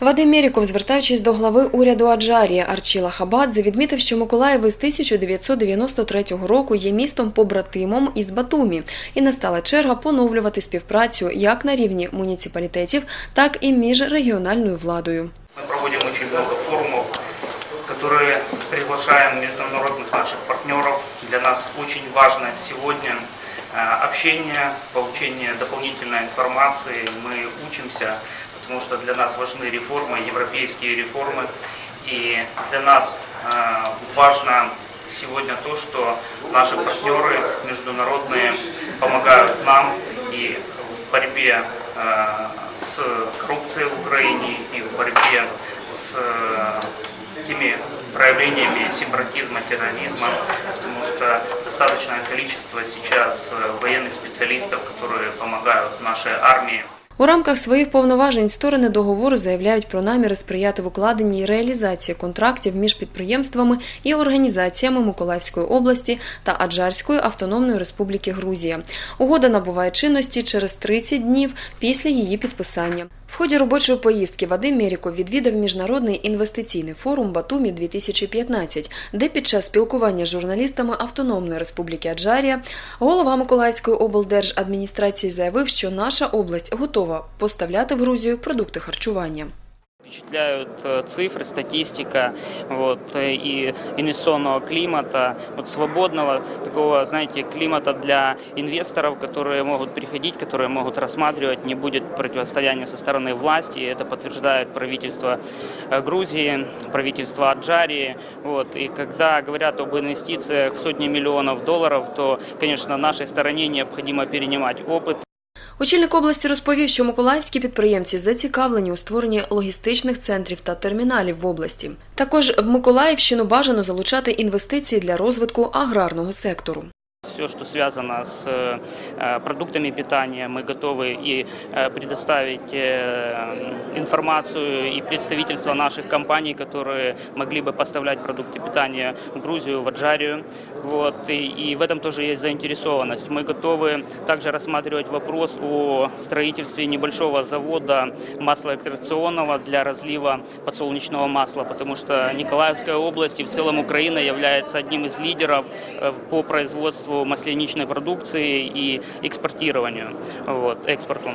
Вадим Мєріков, звертаючись до глави уряду Аджарії Арчіла Хабадзе, відмітив, що Миколаїв із 1993 року є містом побратимом із Батумі, і настала черга поновлювати співпрацю як на рівні муніципалітетів, так і між регіональною владою. Мы проводим очень много форумов, которые приглашаем международных наших партнеров. Для нас очень важно сегодня Э, общение, получение дополнительной информации. Мы учимся, потому что для нас важны реформы, европейские реформы. И для нас э, важно сегодня то, что наши партнеры международные помогают нам и в борьбе э, с коррупцией в Украине и в борьбе с теми проявлениями сепаратизма, терроризма, потому что достаточное количество сейчас э, военных специалистов, которые помогают нашей армии. У рамках своїх повноважень сторони договору заявляють про наміри сприяти в укладенні і реалізації контрактів між підприємствами і організаціями Миколаївської області та Аджарської автономної республіки Грузія. Угода набуває чинності через 30 днів після її підписання. В ході робочої поїздки Вадим Мєріков відвідав міжнародний інвестиційний форум Батумі 2015, де під час спілкування з журналістами Автономної Республіки Аджарія голова Миколаївської облдержадміністрації заявив, що наша область готова поставляти в Грузію продукти харчування Впечатляют э, цифры, статистика вот, э, и инвестиционного климата, вот, свободного такого, знаете, климата для инвесторов, которые могут приходить, которые могут рассматривать, не будет противостояния со стороны власти. И это подтверждает правительство э, Грузии, правительство Аджарии. Вот. И когда говорят об инвестициях в сотни миллионов долларов, то, конечно, нашей стороне необходимо перенимать опыт. Очільник області розповів, що миколаївські підприємці зацікавлені у створенні логістичних центрів та терміналів в області. Також в Миколаївщину бажано залучати інвестиції для розвитку аграрного сектору. Все, что связано с э, э, продуктами питания, мы готовы и э, предоставить информацию и представительство наших компаний, которые могли бы поставлять продукты питания в Грузию, в Аджарию. Вот, и, и в этом тоже есть заинтересованность. Мы готовы также рассматривать вопрос о строительстве небольшого завода маслоэкстракционного для разлива подсолнечного масла, потому что Николаевская область и в целом Украина является одним из лидеров по производству масляничной продукции и экспортированию, вот, экспорту.